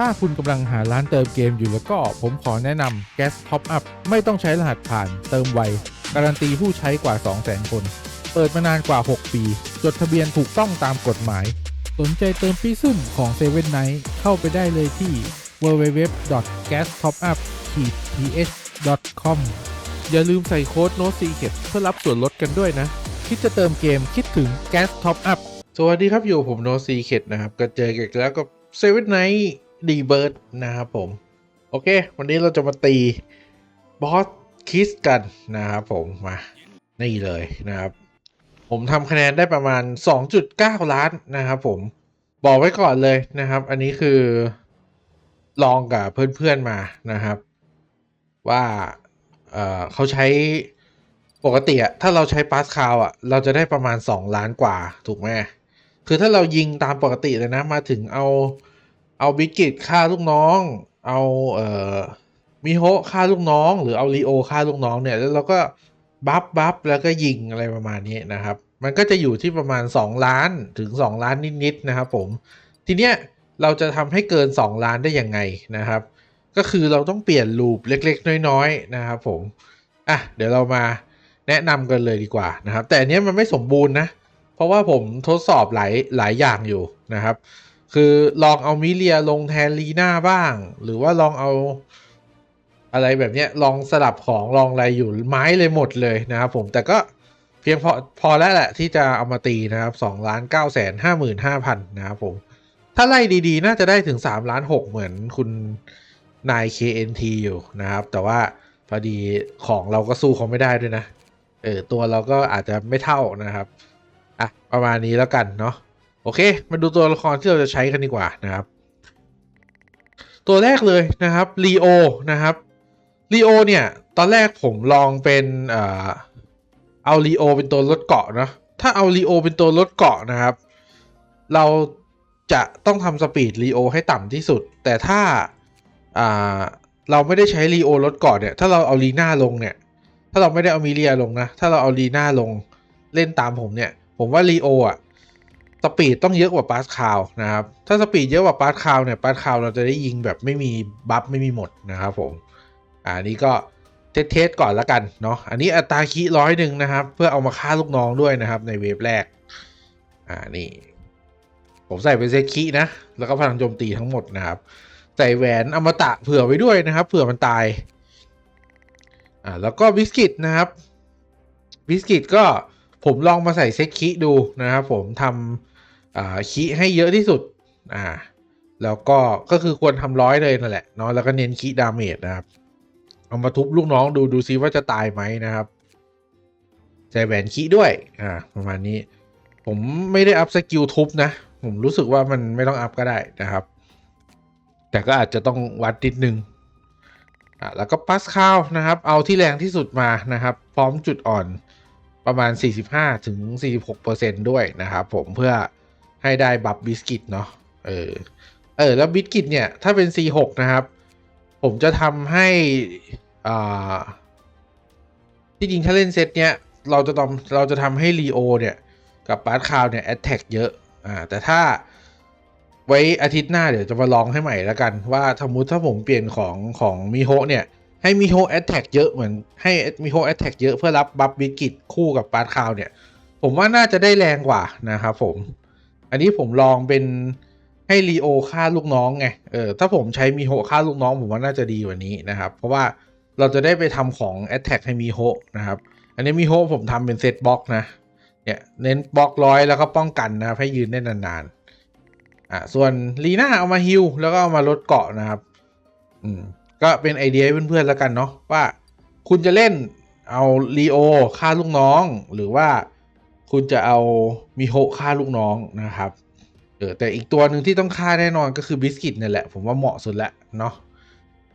ถ้าคุณกำลังหาร้านเติมเกมอยู่แล้วก็ผมขอแนะนำ Gas Top Up ไม่ต้องใช้รหัสผ่านเติมไว การันตีผู้ใช้กว่า 200,000 คน เปิดมานานกว่า 6 ปี จดทะเบียนถูกต้องตามกฎหมาย สนใจเติมปีซุ่มของ7 Night เข้าไปได้เลยที่ www.gastopup-th.com อย่าลืมใส่โค้ด Note Secret เพื่อรับส่วนลดกันด้วยนะ คิดจะเติมเกมคิดถึง Gas Top Up สวัสดีครับอยู่ผมโนซีเคดนะครับ ก็เจอกันแล้วกับเซเว่นไนท์ ดีเบิร์ดนะครับผม โอเค วันนี้เราจะมาตีบอสคิสกันนะครับผมมานี่เลยนะครับ ผมทำคะแนนได้ประมาณ 2.9 ล้านนะครับผมบอกไว้ก่อนเลยนะครับ อันนี้คือลองกับเพื่อนๆมานะครับ ว่าเออเขาใช้ปกติอะถ้าเราใช้ปาสคาวอะเราจะได้ประมาณ 2 ล้านกว่า ถูกไหมคือถ้าเรายิงตามปกติเลยนะมาถึงเอา เอาบิกิตฆ่าลูกน้อง เอาเอ่อมิโฮะฆ่าลูกน้อง หรือเอาลีโอฆ่าลูกน้องเนี่ยแล้วเราก็บัฟบัฟแล้วก็ยิงอะไรประมาณนี้นะครับ มันก็จะอยู่ที่ประมาณ 2 ล้านถึง 2 ล้านนิดๆนะครับผม ทีเนี้ยเราจะทำให้เกิน 2 ล้านได้ยังไงนะครับ ก็คือเราต้องเปลี่ยนลูปเล็กๆ น้อยๆนะครับผมอะเดี๋ยวเรามาแนะนำกันเลยดีกว่านะครับ แต่อันเนี้ยมันไม่สมบูรณ์นะ เพราะว่าผมทดสอบหลายหลายอย่างอยู่นะครับ คือลองเอามิเลียลงแทนลีน่าบ้าง หรือว่าลองเอาอะไรแบบเนี้ยลองสลับของลองอะไรอยู่ไม้เลยหมดเลยนะครับผมแต่ก็เพียงพอพอแล้วแหละที่จะเอามาตีนะครับสองล้านเก้าแสนห้าหมื่นห้าพันนะครับผม ถ้าไล่ดีๆ น่าจะได้ถึงสามล้านหกเหมือนคุณนาย KNT อยู่นะครับ แต่ว่าพอดีของเราก็สู้เขาไม่ได้ด้วยนะ เออตัวเราก็อาจจะไม่เท่านะครับ อะ ประมาณนี้แล้วกันเนาะ โอเค มาดูตัวละครที่เราจะใช้กันดีกว่านะครับ ตัวแรกเลยนะครับลีโอนะครับลีโอเนี่ย ตอนแรกผมลองเป็นเอาลีโอเป็นตัวลดเกาะเนาะถ้าเอาลีโอเป็นตัวลดเกาะนะครับ เราจะต้องทำสปีดลีโอให้ต่ำที่สุด แต่ถ้าาเราไม่ได้ใช้ลีโอลดเกาะเนี่ย ถ้าเราเอาลีน่าลงเนี่ย ถ้าเราไม่ได้เอามิเลียลงนะ ถ้าเราเอาลีน่าลงเล่นตามผมเนี่ย ผมว่าลีโออะ สปีดต้องเยอะกว่าปาสคาวนะครับ ถ้าสปีดเยอะกว่าปาสคาวเนี่ยปาสคาวเราจะได้ยิงแบบไม่มีบัฟไม่มีหมดนะครับผมอ่านี้ก็เทสเทสก่อนละกันเนาะอันนี้อัตราคีร้อยหนึ่งนะครับ เพื่อเอามาฆ่าลูกน้องด้วยนะครับ ในเวฟแรกอ่านี่ ผมใส่เป็นเซตคีนะ แล้วก็พลังโจมตีทั้งหมดนะครับ ใส่แหวนอมตะเผื่อไว้ด้วยนะครับ เผื่อมันตายอ่าแล้วก็บิสกิตนะครับบิสกิตก็ผมลองมาใส่เซตคิดูนะครับ ผมทำอ่า คิให้เยอะที่สุดอ่าแล้วก็ก็คือควรทำร้อยเลยนั่นแหละเนาะแล้วก็เน้นคิดาเมจนะครับ เอามาทุบลูกน้องดูดูซิว่าจะตายไหมนะครับใส่แหวนคิด้วยอ่าประมาณนี้ ผมไม่ได้อัพสกิลทุบนะ ผมรู้สึกว่ามันไม่ต้องอัพก็ได้นะครับ แต่ก็อาจจะต้องวัดนิดนึงอะแล้วก็ปัสคาวนะครับ เอาที่แรงที่สุดมานะครับ พร้อมจุดอ่อนประมาณ 45ถึง46%ด้วยนะครับผมเพื่อ ให้ได้บัฟบิสกิตเนาะเออเออแล้วบิสกิตเนี่ยถ้าเป็น C6 นะครับ ผมจะทำให้อ่าที่จริงถ้าเล่นเซตเนี้ยเราจะต้องเราจะทำให้ลีโอเนี่ยกับปาร์ตคาวเนี่ยแอตแทกเยอะอ่าแต่ถ้าไว้อาทิตย์หน้าเดี๋ยวจะมาลองให้ใหม่แล้วกัน ว่าสมมติถ้าผมเปลี่ยนของของมิโฮเนี่ย ให้มิโฮแอตแทกเยอะเหมือนให้มิโฮแอตแทกเยอะเพื่อรับบัฟบิกิตคู่กับปาร์ตคาวเนี่ย ผมว่าน่าจะได้แรงกว่านะครับผม อันนี้ผมลองเป็นให้ลีโอฆ่าลูกน้องไง เออ ถ้าผมใช้มิโฮฆ่าลูกน้องผมว่าน่าจะดีกว่านี้นะครับ เพราะว่าเราจะได้ไปทำของแอตแทกให้มิโฮนะครับ อันนี้มิโฮผมทำเป็นเซตบล็อกนะ เนี่ยเน้นบล็อกร้อยแล้วก็ป้องกันนะครับให้ยืนได้นานๆ อะส่วนลีน่าเอามาฮิลแล้วก็เอามาลดเกาะนะครับ อืม ก็เป็นไอเดียเพื่อนๆแล้วกันเนาะว่าคุณจะเล่นเอาลีโอฆ่าลูกน้องหรือว่า คุณจะเอามิโฮฆ่าลูกน้องนะครับเออแต่อีกตัวหนึ่งที่ต้องฆ่าแน่นอนก็คือบิสกิตเนี่ยแหละ ผมว่าเหมาะสุดละเนาะ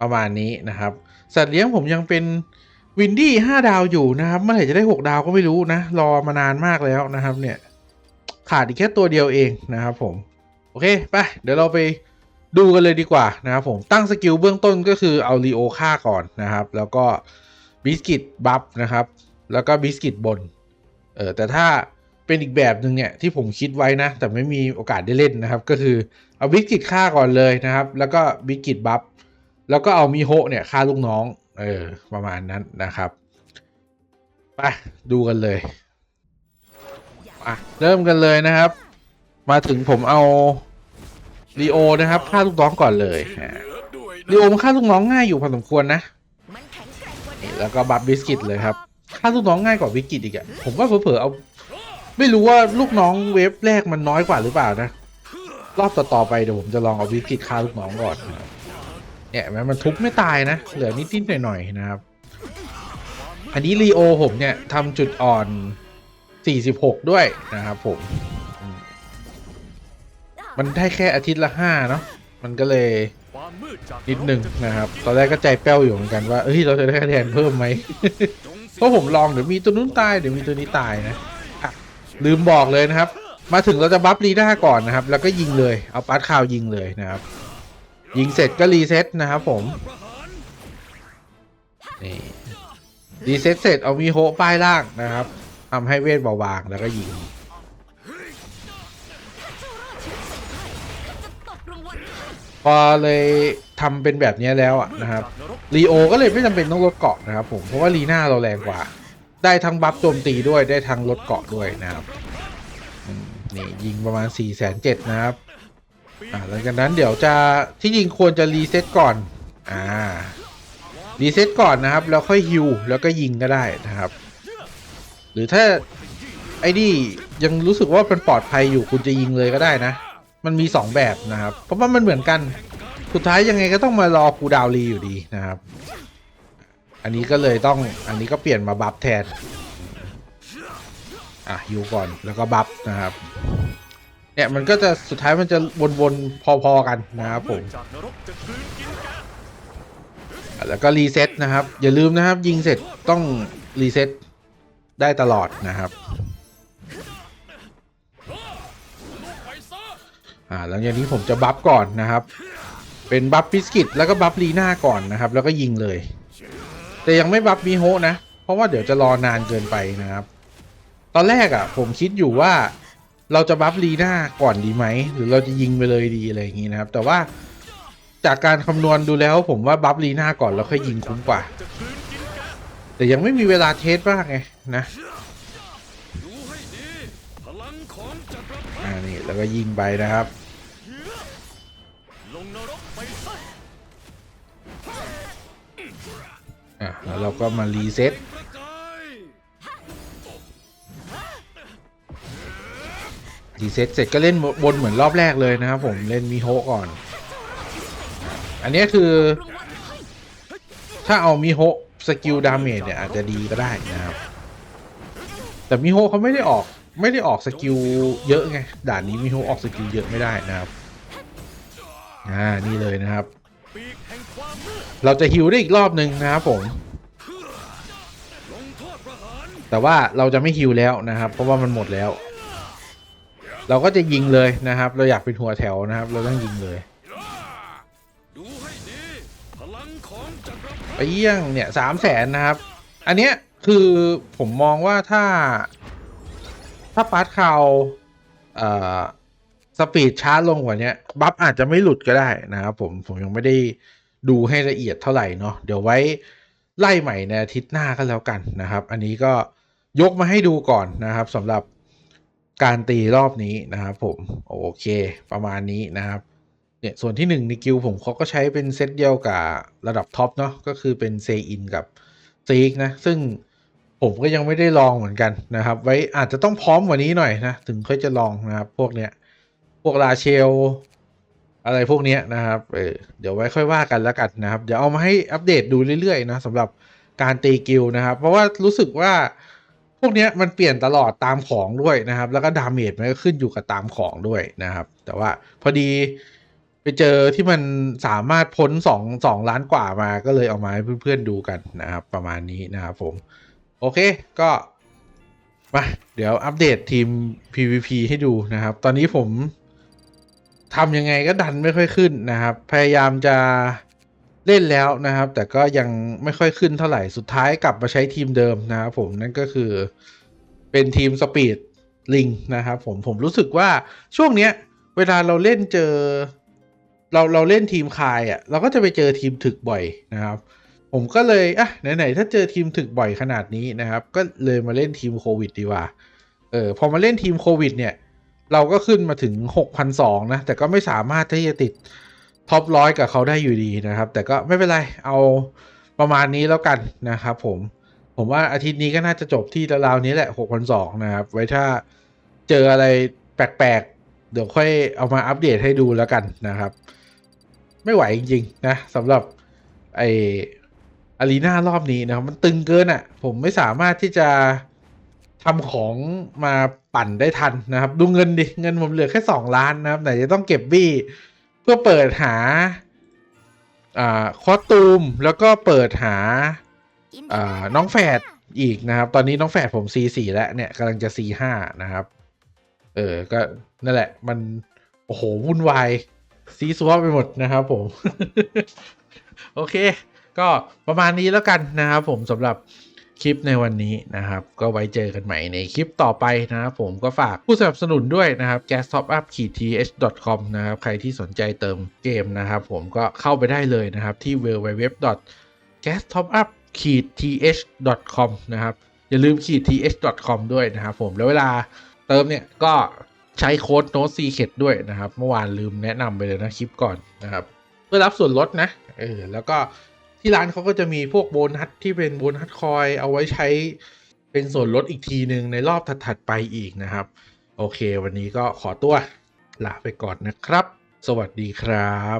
ประมาณนี้นะครับ สัตว์เลี้ยงผมยังเป็นวินดี้ห้าดาวอยู่นะครับเมื่อไหร่จะได้หกดาวก็ไม่รู้นะ รอมานานมากแล้วนะครับ เนี่ย ขาดอีกแค่ตัวเดียวเองนะครับผม โอเคไปเดี๋ยวเราไปดูกันเลยดีกว่านะครับผมตั้งสกิลเบื้องต้นก็คือเอาลีโอฆ่าก่อนนะครับ แล้วก็บิสกิตบัฟนะครับ แล้วก็บิสกิตบน เออแต่ถ้าเป็นอีกแบบหนึ่งเนี่ยที่ผมคิดไว้นะ แต่ไม่มีโอกาสได้เล่นนะครับ ก็คือเอาวิกิตฆ่าก่อนเลยนะครับ แล้วก็วิกิตบัฟแล้วก็เอามิโฮะเนี่ยฆ่าลูกน้องเออประมาณนั้นนะครับไปดูกันเลยอะเริ่มกันเลยนะครับ มาถึงผมเอาลีโอนะครับฆ่าลูกน้องก่อนเลยลีโอมันฆ่าลูกน้องง่ายอยู่พอสมควรนะ แล้วก็บัฟบิสกิตเลยครับ ฆ่าลูกน้องง่ายกว่าวิกิตอีกอะผมว่าเผลอๆเอา ไม่รู้ว่าลูกน้องเวฟแรกมันน้อยกว่าหรือเปล่านะ รอบต่อๆไปเดี๋ยวผมจะลองเอาวิกิตฆ่าลูกน้องก่อนเนี่ยแม้มันทุบไม่ตายนะ เหลือนิดๆหน่อยๆนะครับ อันนี้รีโอผมเนี่ยทำจุดอ่อน 46 ด้วยนะครับผม มันได้แค่อาทิตย์ละห้าเนาะมันก็เลยนิดหนึ่งนะครับ ตอนแรกก็ใจแป้วอยู่เหมือนกันว่าเอ้ย เราจะได้คะแนนเพิ่มไหม เพราะผมลองเดี๋ยวมีตัวนู้นตายเดี๋ยวมีตัวนี้ตายนะลืมบอกเลยนะครับ มาถึงเราจะบัฟลีน่าก่อนนะครับ แล้วก็ยิงเลยเอาปาร์ตคาวยิงเลยนะครับ ยิงเสร็จก็รีเซ็ตนะครับผมนี่รีเซ็ตเสร็จเอามีโฮป้ายล่างนะครับทำให้เวทเบาบางแล้วก็ยิงพอเลยทำเป็นแบบนี้แล้วอะนะครับ ลีโอก็เลยไม่จำเป็นต้องลดเกาะนะครับผม เพราะว่าลีน่าเราแรงกว่า ได้ทั้งบัฟโจมตีด้วยได้ทั้งลดเกาะด้วยนะครับนี่ยิงประมาณ4ี่แสนเจ็ดนะครับอ่าหลังจากนั้นเดี๋ยวจะที่จริงควรจะรีเซ็ตก่อนอ่ารีเซ็ตก่อนนะครับ แล้วค่อยฮิวแล้วก็ยิงก็ได้นะครับ หรือถ้าไอ้นี่ยังรู้สึกว่ามันปลอดภัยอยู่คุณจะยิงเลยก็ได้นะ มันมี 2 แบบนะครับ เพราะว่ามันเหมือนกัน สุดท้ายยังไงก็ต้องมารอคูดาวรีอยู่ดีนะครับ อันนี้ก็เลยต้องอันนี้ก็เปลี่ยนมาบัฟแทน อะฮิวก่อนแล้วก็บัฟนะครับ เนี่ยมันก็จะสุดท้ายมันจะวนๆพอๆกันนะครับผมแล้วก็รีเซ็ตนะครับ อย่าลืมนะครับ ยิงเสร็จต้องรีเซ็ตได้ตลอดนะครับอ่าหลังจากนี้ผมจะบัฟก่อนนะครับ เป็นบัฟบิสกิตแล้วก็บัฟลีน่าก่อนนะครับ แล้วก็ยิงเลย แต่ยังไม่บัฟมีโฮนะ เพราะว่าเดี๋ยวจะรอนานเกินไปนะครับ ตอนแรกอะ่ะ ผมคิดอยู่ว่าเราจะบัฟลีน่าก่อนดีไหม หรือเราจะยิงไปเลยดีอะไรอย่างงี้นะครับ แต่ว่าจากการคำนวณดูแล้วผมว่าบัฟลีน่าก่อนแล้วค่อยยิงคุ้มกว่า แต่ยังไม่มีเวลาเทสมากไงนะอ่านี่แล้วก็ยิงไปนะครับ อะแล้วเราก็มารีเซ็ตรีเซ็ตเสร็จก็เล่นบนเหมือนรอบแรกเลยนะครับผมเล่นมิโฮก่อน อันนี้คือ ถ้าเอามิโฮสกิลดาเมจเนี่ยอาจจะดีก็ได้นะครับ แต่มิโฮเขาไม่ได้ออกไม่ได้ออกสกิลเยอะไงด่านนี้มิโฮออกสกิลเยอะไม่ได้นะครับอ่านี่เลยนะครับ เราจะฮิวได้อีกรอบหนึ่งนะครับผม แต่ว่าเราจะไม่ฮิวแล้วนะครับ เพราะว่ามันหมดแล้ว เราก็จะยิงเลยนะครับ เราอยากเป็นหัวแถวนะครับ เราต้องยิงเลยไปเยี่ยงเนี่ยสามแสนนะครับ อันเนี้ยคือผมมองว่าถ้า ถ้าปาร์ตคาวเอ่อสปีดช้าลงกว่านี้บัฟอาจจะไม่หลุดก็ได้นะครับผมผมยังไม่ได้ ดูให้ละเอียดเท่าไหร่เนาะเดี๋ยวไว้ไล่ใหม่ในอาทิตย์หน้าก็แล้วกันนะครับ อันนี้ก็ยกมาให้ดูก่อนนะครับสำหรับการตีรอบนี้นะครับผมโอเค ประมาณนี้นะครับเนี่ยส่วนที่หนึ่งในกิลผมเขาก็ใช้เป็นเซตเดียวกับระดับท็อปเนาะก็คือเป็นเซอินกับซีกนะซึ่งผมก็ยังไม่ได้ลองเหมือนกันนะครับ ไว้อาจจะต้องพร้อมกว่านี้หน่อยนะ ถึงค่อยจะลองนะครับ พวกเนี้ย พวกราเชล อะไรพวกนี้นะครับเเดี๋ยวไว้ค่อยว่ากันแล้วกันนะครับ เดี๋ยวเอามาให้อัปเดตดูเรื่อยๆนะสำหรับการตีกิลนะครับ เพราะว่ารู้สึกว่าพวกนี้มันเปลี่ยนตลอดตามของด้วยนะครับ แล้วก็ดาเมจมันก็ขึ้นอยู่กับตามของด้วยนะครับ แต่ว่าพอดีไปเจอที่มันสามารถพ้นสองสองล้านกว่ามาก็เลยเอามาให้เพื่อนๆดูกันนะครับ ประมาณนี้นะครับผม โอเคก็มาเดี๋ยวอัปเดตทีม PVP ให้ดูนะครับ ตอนนี้ผม ทำยังไงก็ดันไม่ค่อยขึ้นนะครับ พยายามจะเล่นแล้วนะครับ แต่ก็ยังไม่ค่อยขึ้นเท่าไหร่สุดท้ายกลับมาใช้ทีมเดิมนะครับผมนั่นก็คือเป็นทีมสปีดลิงนะครับผมผมรู้สึกว่าช่วงเนี้ย เวลาเราเล่นเจอ เราเราเล่นทีมคายอะ่ะ เราก็จะไปเจอทีมถึกบ่อยนะครับ ผมก็เลยอะไหนๆถ้าเจอทีมถึกบ่อยขนาดนี้นะครับ ก็เลยมาเล่นทีมโควิดดีกว่าเออพอมาเล่นทีมโควิดเนี่ย เราก็ขึ้นมาถึง 6,200 นะ แต่ก็ไม่สามารถที่จะติดท็อปร้อยกับเขาได้อยู่ดีนะครับ แต่ก็ไม่เป็นไร เอาประมาณนี้แล้วกันนะครับผม ผมว่าอาทิตย์นี้ก็น่าจะจบที่ราวๆนี้แหละ 6,200 นะครับ ไว้ถ้าเจออะไรแปลกๆ เดี๋ยวค่อยเอามาอัปเดตให้ดูแล้วกันนะครับ ไม่ไหวจริงๆนะสำหรับไออารีนารอบนี้นะครับ มันตึงเกินอะ่ะ ผมไม่สามารถที่จะ ทำของมาปั่นได้ทันนะครับ ดูเงินดิ เงินผมเหลือแค่สองล้านนะครับไหนจะต้องเก็บบี้เพื่อเปิดหาอ่าคอสตูมแล้วก็เปิดหาอ่าน้องแฝดอีกนะครับ ตอนนี้น้องแฝดผม C4 แล้วเนี่ยกำลังจะ C5 นะครับ เออ ก็นั่นแหละ มัน โอ้โห วุ่นวายซีซัวไปหมดนะครับผม โอเค ก็ประมาณนี้แล้วกันนะครับผมสำหรับ คลิปในวันนี้นะครับ ก็ไว้เจอกันใหม่ในคลิปต่อไปนะครับผมก็ฝากผู้สนับสนุนด้วยนะครับ gas top up th com นะครับใครที่สนใจเติมเกมนะครับผมก็เข้าไปได้เลยนะครับที่ www gas top up th com นะครับอย่าลืม th com ด้วยนะครับผมแล้วเวลาเติมเนี่ยก็ใช้โค้ด note secret ด้วยนะครับ เมื่อวานลืมแนะนำไปเลยนะคลิปก่อนนะครับเพื่อรับส่วนลดนะเออแล้วก็ ที่ร้านเขาก็จะมีพวกโบนัสที่เป็นโบนัสคอยเอาไว้ใช้เป็นส่วนลดอีกทีหนึ่งในรอบถัดๆไปอีกนะครับ โอเค วันนี้ก็ขอตัวลาไปก่อนนะครับ สวัสดีครับ